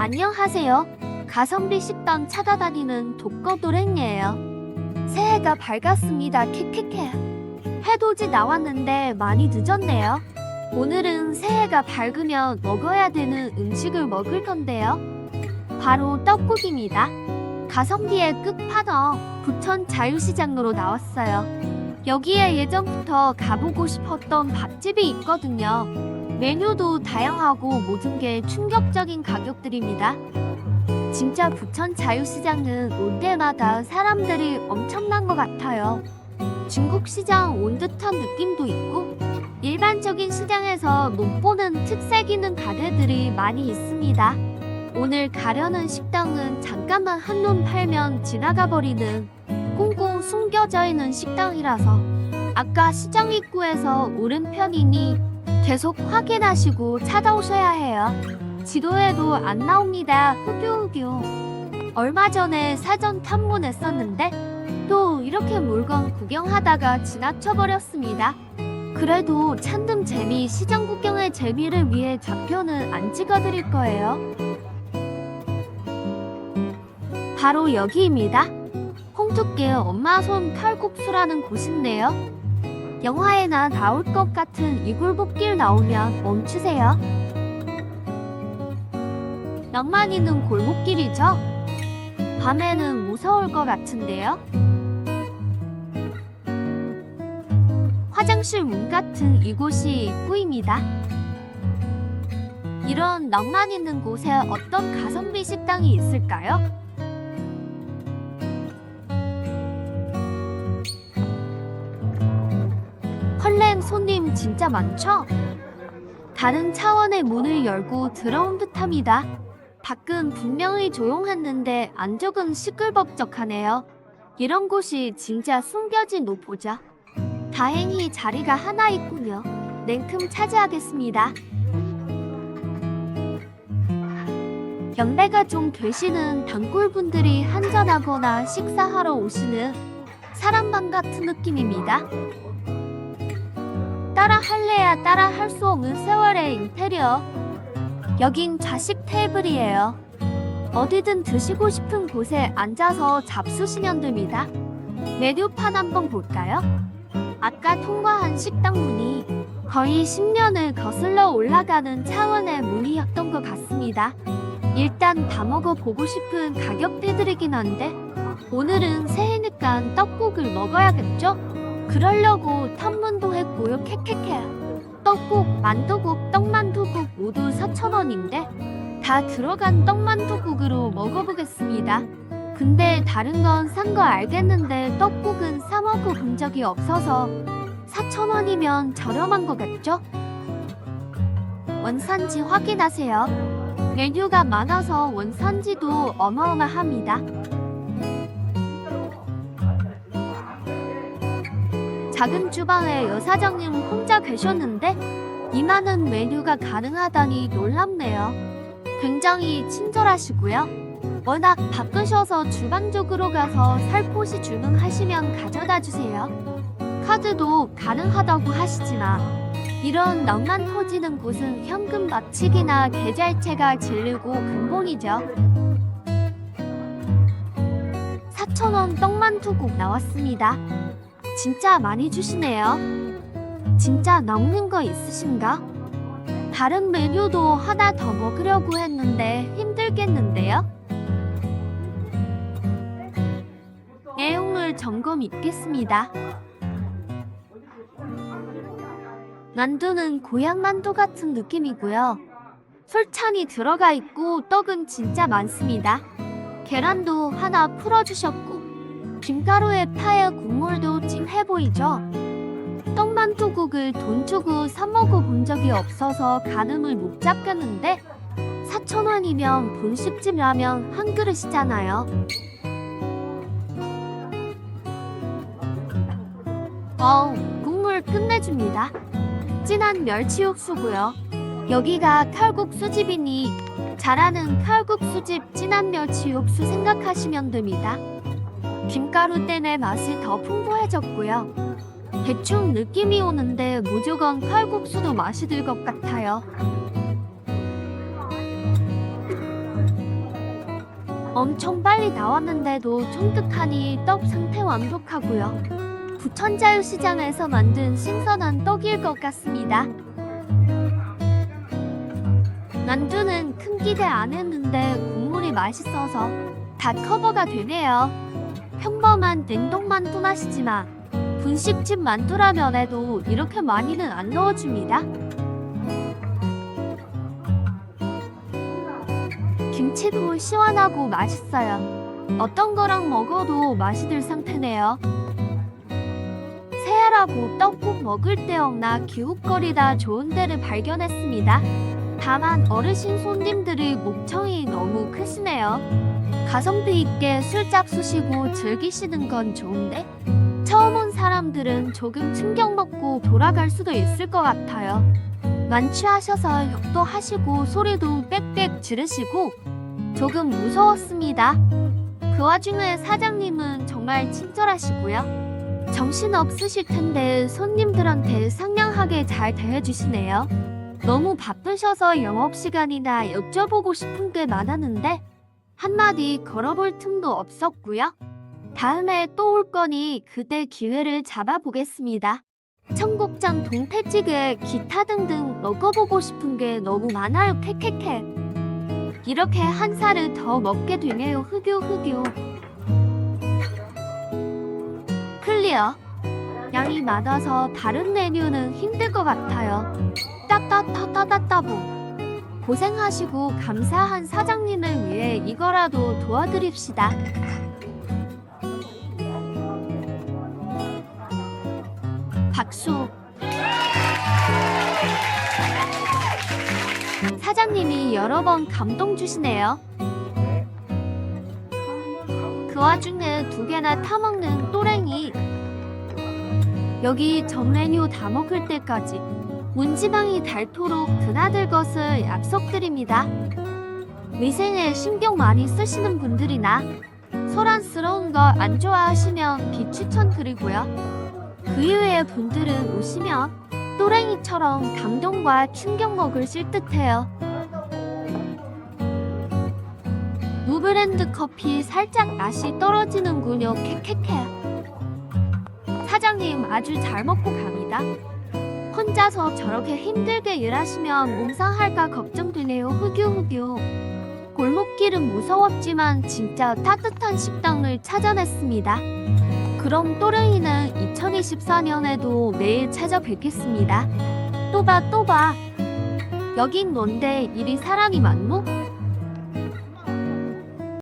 안녕하세요. 가성비 식당 찾아다니는 독거도랭이에요. 새해가 밝았습니다. 킥킥해. 해돋이 나왔는데 많이 늦었네요. 오늘은 새해가 밝으면 먹어야 되는 음식을 먹을 건데요. 바로 떡국입니다. 가성비의 끝판왕 부천 자유시장으로 나왔어요. 여기에 예전부터 가보고 싶었던 밥집이 있거든요. 메뉴도 다양하고 모든 게 충격적인 가격들입니다. 진짜 부천 자유시장은 올 때마다 사람들이 엄청난 것 같아요. 중국 시장 온 듯한 느낌도 있고 일반적인 시장에서 못 보는 특색 있는 가게들이 많이 있습니다. 오늘 가려는 식당은 잠깐만 한눈 팔면 지나가 버리는 꽁꽁 숨겨져 있는 식당이라서 아까 시장 입구에서 오른편이니 계속 확인하시고 찾아오셔야 해요. 지도에도 안 나옵니다. 후규후규. 얼마 전에 사전 탐문했었는데 또 이렇게 물건 구경하다가 지나쳐 버렸습니다. 그래도 찬듬 재미 시장 구경의 재미를 위해 좌표는 안 찍어드릴 거예요. 바로 여기입니다. 홍두깨 엄마 손 칼국수라는 곳인데요. 영화에나 나올 것 같은 이굴복길 나오면 멈추세요. 낭만 있는 골목길이죠? 밤에는 무서울 것 같은데요? 화장실 문 같은 이곳이 입구입니다. 이런 낭만 있는 곳에 어떤 가성비 식당이 있을까요? 진짜 많죠? 다른 차원의 문을 열고 들어온 듯합니다. 밖은 분명히 조용했는데 안쪽은 시끌벅적하네요. 이런 곳이 진짜 숨겨진 노포자. 다행히 자리가 하나 있군요. 냉큼 차지하겠습니다. 연배가 좀 되시는 단골분들이 한잔하거나 식사하러 오시는 사람방 같은 느낌입니다. 따라 할래야 따라 할 수 없는 세월의 인테리어. 여긴 좌식 테이블이에요. 어디든 드시고 싶은 곳에 앉아서 잡수시면 됩니다. 메뉴판 한번 볼까요? 아까 통과한 식당 문이 거의 10년을 거슬러 올라가는 차원의 문이었던 것 같습니다. 일단 다 먹어보고 싶은 가격대들이긴 한데 오늘은 새해니까 떡국을 먹어야겠죠? 그러려고 탐문도 했고요. 캐캐캐. 떡국, 만두국, 떡만두국 모두 4,000원인데 다 들어간 떡만두국으로 먹어보겠습니다. 근데 다른 건 산 거 알겠는데 떡국은 사 먹어본 적이 없어서 4,000원이면 저렴한 거겠죠? 원산지 확인하세요. 메뉴가 많아서 원산지도 어마어마합니다. 작은 주방에 여사장님 혼자 계셨는데 이 많은 메뉴가 가능하다니 놀랍네요. 굉장히 친절하시고요. 워낙 바쁘셔서 주방 쪽으로 가서 살포시 주문하시면 가져다 주세요. 카드도 가능하다고 하시지만 이런 낭만 터지는 곳은 현금 마치기나 계좌이체가 질리고 근본이죠. 4,000원 떡만두국 나왔습니다. 진짜 많이 주시네요. 진짜 남는 거 있으신가? 다른 메뉴도 하나 더 먹으려고 했는데 힘들겠는데요? 내용물 점검 있겠습니다. 만두는 고향 만두 같은 느낌이고요. 솔찬이 들어가 있고 떡은 진짜 많습니다. 계란도 하나 풀어주셨고 김가루에 파여 국물도 찜해 보이죠? 떡만두국을 돈 주고 사 먹어 본 적이 없어서 가늠을 못 잡겠는데 4,000원이면 분식집 라면 한 그릇이잖아요. 어우, 국물 끝내줍니다. 진한 멸치 육수고요. 여기가 칼국수집이니 잘하는 칼국수집 진한 멸치 육수 생각하시면 됩니다. 김가루 때문에 맛이 더 풍부해졌고요. 대충 느낌이 오는데 무조건 칼국수도 맛이 들 것 같아요. 엄청 빨리 나왔는데도 쫀득하니 떡 상태 완벽하고요. 부천자유 시장에서 만든 신선한 떡일 것 같습니다. 만두는 큰 기대 안 했는데 국물이 맛있어서 다 커버가 되네요. 평범한 냉동만두 맛이지만 분식집 만두라면 해도 이렇게 많이는 안 넣어줍니다. 김치도 시원하고 맛있어요. 어떤 거랑 먹어도 맛이 들 상태네요. 새해라고 떡국 먹을 데 없나 기웃거리다 좋은 데를 발견했습니다. 다만 어르신 손님들의 목청이 너무 크시네요. 가성비 있게 술짝 쑤시고 즐기시는 건 좋은데 처음 온 사람들은 조금 충격 먹고 돌아갈 수도 있을 것 같아요. 만취하셔서 욕도 하시고 소리도 빽빽 지르시고 조금 무서웠습니다. 그 와중에 사장님은 정말 친절하시고요. 정신 없으실 텐데 손님들한테 상냥하게 잘 대해주시네요. 너무 바쁘셔서 영업시간이나 여쭤보고 싶은 게 많았는데 한마디 걸어볼 틈도 없었고요. 다음에 또 올 거니 그때 기회를 잡아보겠습니다. 청국장, 동태찌개, 기타 등등 먹어보고 싶은 게 너무 많아요. 캐캐캐. 이렇게 한 살을 더 먹게 되네요. 흑유 흑유. 클리어. 양이 많아서 다른 메뉴는 힘들 것 같아요. 따따따따따따보. 고생하시고 감사한 사장님을 위해 이거라도 도와드립시다. 박수. 사장님이 여러 번 감동 주시네요. 그 와중에 두 개나 타먹는 또랭이. 여기 전 메뉴 다 먹을 때까지 문지방이 닳도록 드나들 것을 약속드립니다. 위생에 신경 많이 쓰시는 분들이나 소란스러운 거안 좋아하시면 비추천 드리고요. 그 이외의 분들은 오시면 또랭이처럼 감동과 충격 먹으실 듯해요. 무브랜드 커피 살짝 맛이 떨어지는군요. 캐캐캐. 사장님 아주 잘 먹고 갑니다. 혼자서 저렇게 힘들게 일하시면 몸상할까 걱정되네요. 흑유흑유. 골목길은 무서웠지만 진짜 따뜻한 식당을 찾아냈습니다. 그럼 또랭이는 2024년에도 내일 찾아뵙겠습니다. 또 봐, 또 봐. 여긴 뭔데 이리 사람이 많노?